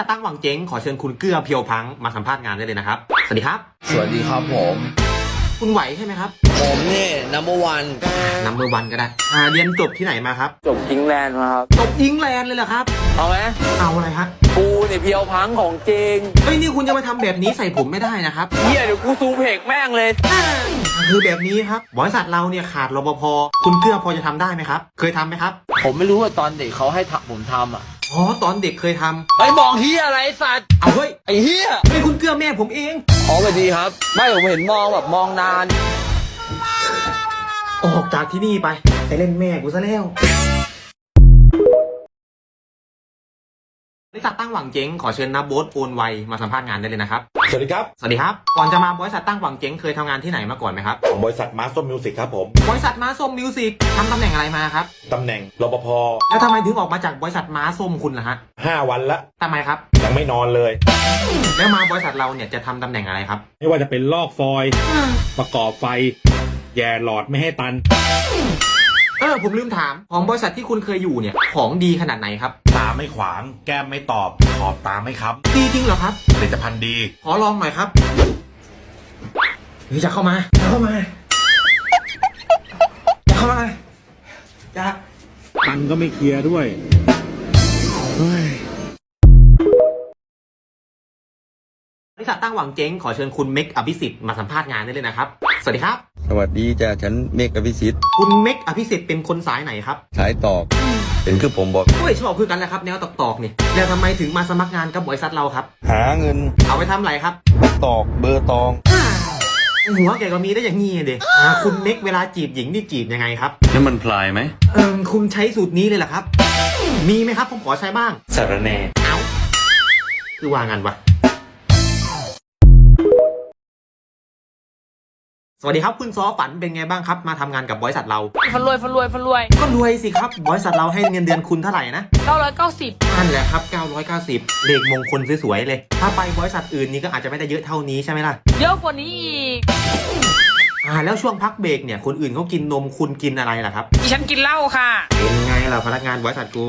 ถ้าตั้งหวังเจ๊งขอเชิญคุณเกื้อเพียวพังมาสัมภาษณ์งานได้เลยนะครับ สวัสดีครับ สวัสดีครับผม คุณไหวใช่ไหมครับ ผมเนี่ยนัมเบอร์วันนัมเบอร์วันก็ได้อ่าเรียนจบที่ไหนมาครับ จบอิงแลนด์มาครับ จบอิงแลนด์เลยเหรอครับ เอาไหมเอาอะไรฮะกูเนี่ยเพียวพังของจริงเฮ้ยนี่คุณจะมาทำแบบนี้ใส่ผมไม่ได้นะครับเฮียเดี๋ยวกูซูเพกแม่งเลยคือแบบนี้ครับบริษัทเราเนี่ยขาดรปภคุณเกื้อพอจะทำได้ไหมครับ เคยทำไหมครับ ผมไม่รู้ว่าตอนเด็กเขาให้ทำผมทำอะ อ๋อตอนเด็กเคยทำไอ้ยมองเฮียอะไรไอ้สัตว์เอาเฮ้ยไอ้เฮียเฮ้ยคุณเกื้อแม่ผมเองอ๋อสวัสดีครับ ไม่ผมเห็นมองแบบมองนาน ออกจากที่นี่ไปไปเล่นแม่กูซะแล้ว บริษัทตั้งหวังเจ๊งขอเชิญนับโบ๊ทโอนไวมาสัมภาษณ์งานได้เลยนะครับ สวัสดีครับ สวัสดีครับ ก่อนจะมาบริษัทตั้งหวังเจ๊งเคยทำงานที่ไหนมาก่อนไหมครับ ของบริษัทมาส t ต r มิวสิกครับผม บริษัทม้าส้มมิวสิกทำตำแหน่งอะไรมาครับ ตำแหน่งรปภแล้วทำไมถึงออกมาจากบริษัทม้าส้มคุณล่ะฮะ5วันละ ทำไมครับ ยังไม่นอนเลย แล้วมาบริษัทเราเนี่ยจะทำตำแหน่งอะไรครับ ไม่ว่าจะเป็นลอกฟอยล์ประกอบไฟ แย่หลอดไม่ให้ตัน เออผมลืมถาม ของบริษัทที่คุณเคยอยู่เนี่ยของดีขนาดไหนครับตา ไม่ขวาง แก้มไม่ตอบ ขอบตาไม่ค้ดีจริงเหรอครับำผลิตภัณฑ์ดี ขอลองหน่อยครับเฮ้ยจะเข้ามาจะเข้ามาจะเข้ามาจะตังค์ก็ไม่เคลียร์ด้วยบริษัทตั้งหวังเจ๊งขอเชิญคุณเมกอภิสิทธิ์มาสัมภาษณ์งานได้เลยนะครับ สวัสดีครับ สวัสดีจ้ะฉันเมฆอภิสิทธิ์ คุณเมกอภิสิทธิ์เป็นคนสายไหนครับ สายตอก เป็นคือผมบอกโอ้ยชอบคือกันแหละครับแนวตอกๆนี่แล้วทำไมถึงมาสมัครงานกับบริษัทเราครับ หาเงินเอาไปทำอะไรครับ ตอกเบอร์ตอง หัวแกก็มีได้อย่างงี้เด็คุณเมกเวลาจีบหญิงนี่จีบยังไงครับนี่มันพลายไหม เออคุณใช้สูตรนี้เลยเหรอครับ มีไหมครับผมขอใช้บ้างสารแหน่ เอาคือว่างันวะ สวัสดีครับคุณซอฝันเป็นไงบ้างครับ มาทำงานกับบริษัทเรา ฟันรวยฟันรวยฟันรวยก็รวยสิครับบริษัทเราให้เงินเดือนคุณเท่าไหร่นะ990 นั่นแหละครับ 990 เลขมงคลสวยๆเลย ถ้าไปบริษัทอื่นนี่ก็อาจจะไม่ได้เยอะเท่านี้ใช่ไหมล่ะเยอะกว่านี้อีกอ่าแล้วช่วงพักเบรกเนี่ยคนอื่นเขากินนมคุณกินอะไรล่ะครับ ดิฉันกินเหล้าค่ะ เป็นไงล่ะพนักงานบริษัทกู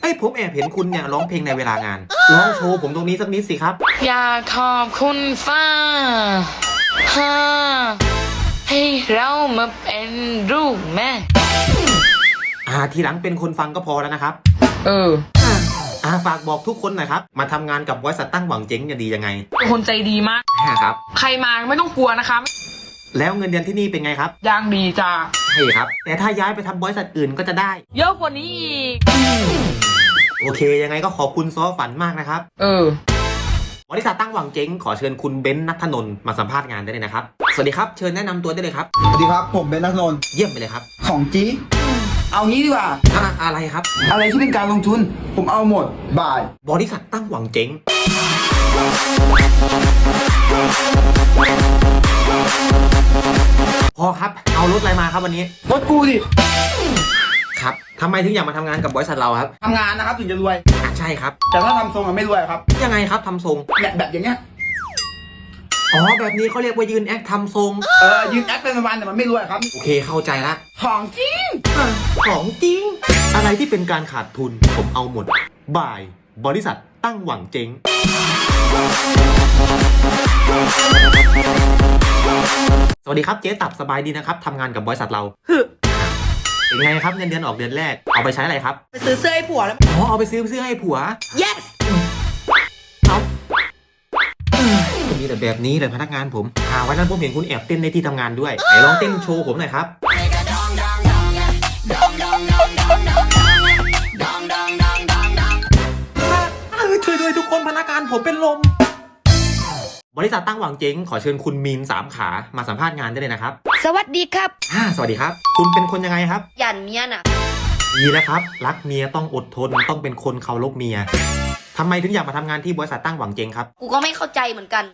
เอ้ยผมแอบเห็นคุณเนี่ยร้องเพลงในเวลางานร้องโชว์ผมตรงนี้สักนิดสิครับ อยากขอบคุณฟ้า ฮ่าให้เรามาเป็นลูกแม่ อ่าทีหลังเป็นคนฟังก็พอแล้วนะครับ เออ อ่าฝากบอกทุกคนหน่อยครับ มาทำงานกับบริษัทตั้งหวังเจ๊งจะดียังไงเป็นคนใจดีมากอ่าครับ ใครมาไม่ต้องกลัวนะคะแล้วเงินเดือนที่นี่เป็นไงครับยางดีจ้าใช่ครับ แต่ถ้าย้ายไปทำบริษัทอื่นก็จะได้ เยอะกว่านี้อีก โอเคยังไงก็ขอบคุณซอฝันมากนะครับ เออ บริษัทตั้งหวังเจ๊งขอเชิญคุณเบนซ์นัทนนท์มาสัมภาษณ์งานได้เลยนะครับ สวัสดีครับเชิญแนะนำตัวได้เลยครับสวัสดีครับ ผมเป็นนักนนท์เยี่ยมไปเลยครับของจีเอางี้ดีกว่า อ่าอะไรครับ อะไรที่เป็นการลงทุน ผมเอาหมดบ่าย บริษัทตั้งหวังเจ๊ง พอครับ เอารถอะไรมาครับวันนี้ รถกูดิ ครับทำไมถึงอยากมาทำงานกับบริษัทเราครับทำงานนะครับถึงจะรวย อะใช่ครับ แต่ถ้าทำทรงอะไม่รวยครับยังไงครับทำทรงเนี่ยแบบอย่างเงี้ยอ๋อแบบนี้เขาเรียกว่ายืนแอคทำทรง เออยืนแอคเป็นวันๆแต่มันไม่รวยครับโอเคเข้าใจละของจริงของจริง อะไรที่เป็นการขาดทุนผมเอาหมด บ่าย บริษัทตั้งหวังเจ๊ง สวัสดีครับเจ๊ตับสบายดีนะครับทำงานกับบริษัทเรา ฮึ เป็นไงครับเงินเดือนออกเดือนแรก เอาไปใช้อะไรครับ ไปซื้อเสื้อให้ผัวแล้ว อ๋อ เอาไปซื้อเสื้อให้ผัว yes เอาเอ้ยมีแต่แบบนี้เลยพนักงานผมอ่าวันนั้นผมเห็นคุณแอบเต้นในที่ทำงานด้วย ไหนลองเต้นโชว์ผมหน่อยครับเออช่วยด้วยทุกคนพนักงานผมเป็นลม บริษัทตั้งหวังเจ๊งขอเชิญคุณมีนสามขามาสัมภาษณ์งานได้เลยนะครับสวัสดีครับ อ่าสวัสดีครับ คุณเป็นคนยังไงครับ หยันเมียน่ะ ดีนะครับ รักเมียต้องอดทนต้องเป็นคนเคารพเมียทำไมถึงอยากมาทำงานที่บริษัทตั้งหวังเจ๊งครับกูก็ไม่เข้าใจเหมือนกัน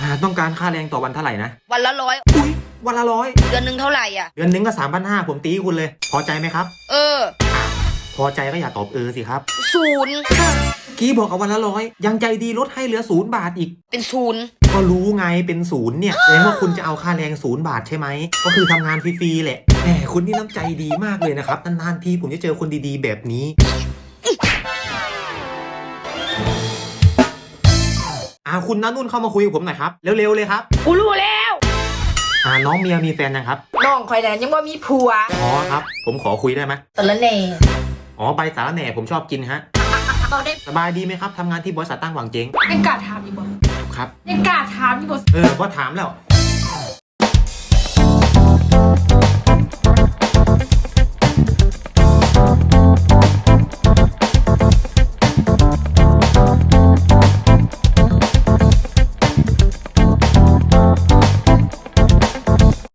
อ่าต้องการค่าแรงต่อวันเท่าไหร่นะวันละร้อยอุ้ยวันละร้อยเดือนหนึ่งเท่าไหร่อะ เดือนหนึงก็สามพันห้าผมตีคุณเลย พอใจไหมครับ เออ พอใจก็อย่าตอบเออสิครับ ศูนย์ กี้บอกเอาวันละร้อยยังใจดีลดให้เหลือศูนย์บาทอีก เป็นศูนย์ก็รู้ไงเป็นศูนย์เนี่ยแสดงว่าคุณจะเอาค่าแรงศูนย์บาทใช่ไหม ก็คือทำงานฟรีๆแหละแหมคุณนี่น้ำใจดีมากเลยนะครับ นานๆทีผมจะเจอคนดีๆ แบบนี้ อ่าคุณน้านุ่นเข้ามาคุยกับผมหน่อยครับ เร็วๆเลยครับ กูรู้แล้วอ่าน้องเมียมีแฟนยังครับ น้องคอยแดนยังว่ามีผัวอ๋อครับ ผมขอคุยได้ไหมตะละเน่อ๋อใบสาระแหน่ผมชอบกินฮะ บอกได้สบายดีไหมครับทำงานที่บริษัทตั้งหวังเจ๊งยังกล้าถามอยู่บ่ครับยังกล้าถามอยู่บ่เออพอถามแล้ว